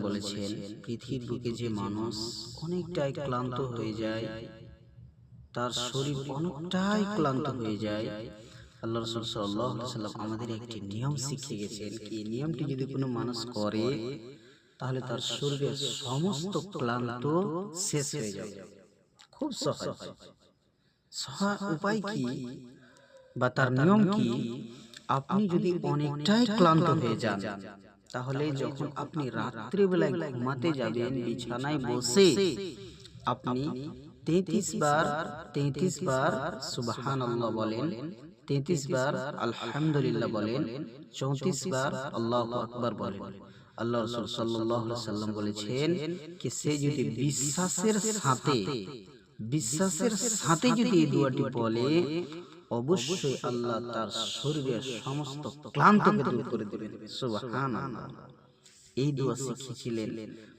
বলেছেন যে মানুষ অনেকটাই ক্লান্ত হয়ে যায়, তার অনেকটাই ক্লান্ত হয়ে যায়। আমাদের একটি নিয়ম শিখিয়ে গেছেন কি নিয়মটি যদি কোনো মানুষ করে, তাহলে তার শরীরের সমস্ত ক্লান্ত শেষ হয়ে যাবে। খুব সহজ উপায় কি? বা তার নিয়ম কি? আপনি যদি অনেকটাই ক্লান্ত হয়ে যান তাহলে যখন আপনি রাত্রিবেলায় ঘুমাতে যাবেন বিছানায় বসে আপনি তেত্রিশ বার তেত্রিশ বার সুবাহান আল্লাহ বলেন তেত্রিশ বার আলহামদুলিল্লাহ বলেন চৌত্রিশ বার আল্লাহ আকবার বলেন। আল্লাহ রসুল সাল্লাহ সাল্লাম বলেছেন কি সে যদি বিশ্বাসের সাথে বিশ্বাসের সাথে যদি এই দুয়াটি বলে অবশ্যই আল্লাহ তার শরীরের সমস্ত ক্লান্তকে দূর করে দেবেন। সুবহানাল্লাহ। এই দোয়া শিখিয়েছিলেন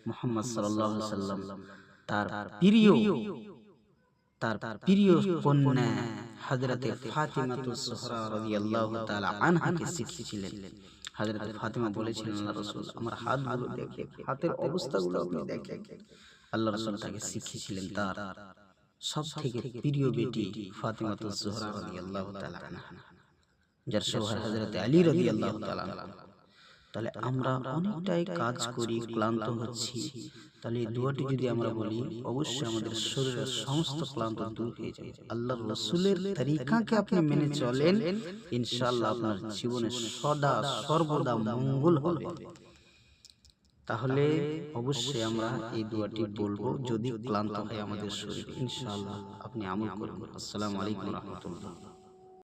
মুহাম্মদ সাল্লাল্লাহু আলাইহি সাল্লাম তার প্রিয় তার প্রিয় কন্যা হযরতে ফাতিমা তুসহরা রাদিয়াল্লাহু তাআলা আনহাকে শিখিয়েছিলেন হযরতে ফাতিমা বলেছিলেন আল্লাহ রাসূল আমার হাতগুলো দেখে হাতের অবস্থাগুলো আপনি দেখেন আল্লাহ রাসূল তাকে শিখিয়েছিলেন তার সব থেকে প্রিয় বেটি ফাতিমা তো জোহরা রাদিয়াল্লাহু তাআলা যার সোহার হযরত আলী রাদিয়াল্লাহু তাআলা তাহলে আমরা অনেকটাই কাজ করি ক্লান্ত হচ্ছি। তাহলে এই দোয়াটি যদি আমরা বলি অবশ্যই আমাদের শরীরের সমস্ত ক্লান্ত দূর হয়ে যাবে। আল্লাহর রাসূলের তরিকাকে আপনি মেনে চলেন ইনশাআল্লাহ আপনার জীবনে সদা সর্বদা মঙ্গল হবে। তাহলে অবশ্যই আমরা এই দোয়াটি বলব যদি ক্লান্ত হয় আমাদের শরীর ইনশাআল্লাহ আপনি আমল করুন। আসসালামু আলাইকুম রহমতুল্লাহ।